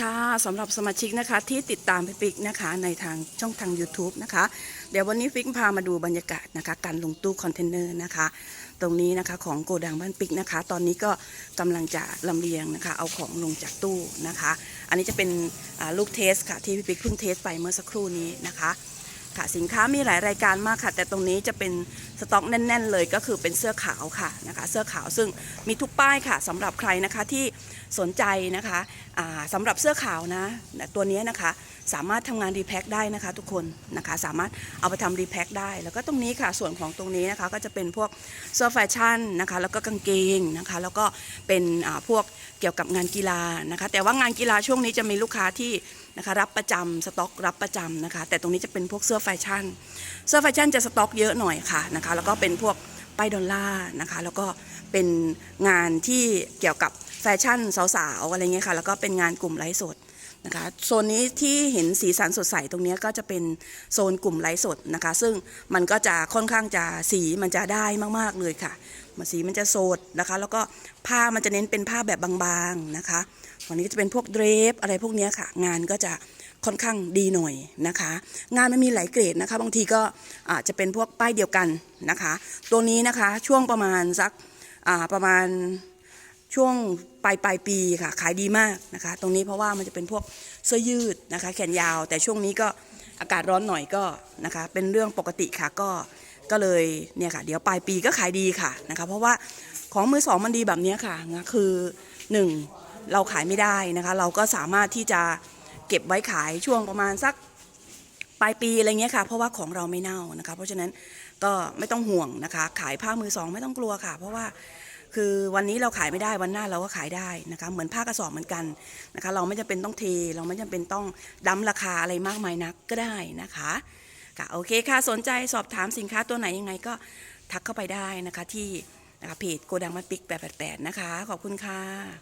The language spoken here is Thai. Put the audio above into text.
ค่ะสำหรับสมาชิกนะคะที่ติดตามพี่ปิ๊กนะคะในทางช่องทาง YouTube นะคะ เดี๋ยววันนี้ฟิกพามาดูบรรยากาศนะคะการลงตู้คอนเทนเนอร์นะคะ ตรงนี้นะคะของโกดังบ้านปิกนะคะ ตอนนี้ก็กำลังจะลำเลียงนะคะ เอาของลงจากตู้นะคะ อันนี้จะเป็นลูกเทสค่ะที่พี่ปิ๊กเพิ่งเทสไปเมื่อสักครู่นี้นะคะ ค่ะสินค้ามีหลายรายการมากค่ะ แต่ตรงนี้จะเป็นสต็อกแน่น ๆ เลยก็คือเป็นเสื้อขาวค่ะนะคะ เสื้อขาวซึ่งมีทุกป้ายค่ะสำหรับใครนะคะที่สนใจนะคะอ่าสำหรับเสื้อขาวนะตัวนี้นะคะสามารถทำงานรีแพคได้นะคะ ทุกคนนะคะสามารถเอาไปทำรีแพคได้ แล้วก็ตรงนี้ค่ะส่วนของตรงนี้นะคะก็จะเป็นพวกเสื้อแฟชั่นนะคะแล้วก็กางเกงนะคะแล้วก็เป็นพวกเกี่ยวกับงานกีฬานะคะ แต่ว่างานกีฬาช่วงนี้จะมีลูกค้าที่ นะคะรับประจำสต็อกรับประจำนะคะ แต่ตรงนี้จะเป็นพวกเสื้อแฟชั่น เสื้อแฟชั่นจะสต็อกเยอะหน่อยค่ะนะคะ แล้วก็เป็นพวกป้ายดอลลาร์นะคะ แล้วก็เป็นงานที่เกี่ยวกับแฟชั่นสาวๆอะไรเงี้ยค่ะ แล้วก็เป็นงานกลุ่มไลฟ์สด นะคะโซนนี้ที่เห็นสีสันสดใสตรงนี้ก็จะเป็นโซนกลุ่มไลฟ์สดนะคะ ซึ่งมันก็จะค่อนข้างจะสีมันจะได้มากๆเลยค่ะมันสีมันจะสดนะคะ แล้วก็ผ้ามันจะเน้นเป็นผ้าแบบบางๆนะคะวันนี้ก็จะเป็นพวกเดรฟอะไรพวกนี้ค่ะ งานก็จะค่อนข้างดีหน่อยนะคะ งานมันมีหลายเกรดนะคะ บางทีก็อาจจะเป็นพวกป้ายเดียวกันนะคะ ตัวนี้นะคะช่วงประมาณสักประมาณ ช่วงปลายปลายปีค่ะขายดีมากนะคะ ตรงนี้เพราะว่ามันจะเป็นพวกเสื้อยืดนะคะ แขนยาว แต่ช่วงนี้ก็อากาศร้อนหน่อยก็นะคะ เป็นเรื่องปกติค่ะก็ก็เลยเนี่ยค่ะ เดี๋ยวปลายปีก็ขายดีค่ะนะคะ เพราะว่าของมือสองมันดีแบบนี้ค่ะคือหนึ่งเราขายไม่ได้นะคะ เราก็สามารถที่จะเก็บไว้ขายช่วงประมาณสักปลายปีอะไรเงี้ยค่ะ เพราะว่าของเราไม่เน่านะคะ เพราะฉะนั้นก็ไม่ต้องห่วงนะคะ ขายผ้ามือสองไม่ต้องกลัวค่ะ เพราะว่า คือวันนี้เราขายไม่ได้วันหน้าเราก็ขายได้นะคะเหมือนผ้ากระสอบเหมือนกันนะคะเราไม่จำเป็นต้องเท เราไม่จำเป็นต้องดั้มราคาอะไรมากมายนักก็ได้นะคะค่ะโอเคค่ะสนใจสอบถามสินค้าตัวไหนยังไงก็ทักเข้าไปได้นะคะที่นะคะเพจโกดังมัดปิกแปดแปดนะคะ ขอบคุณค่ะ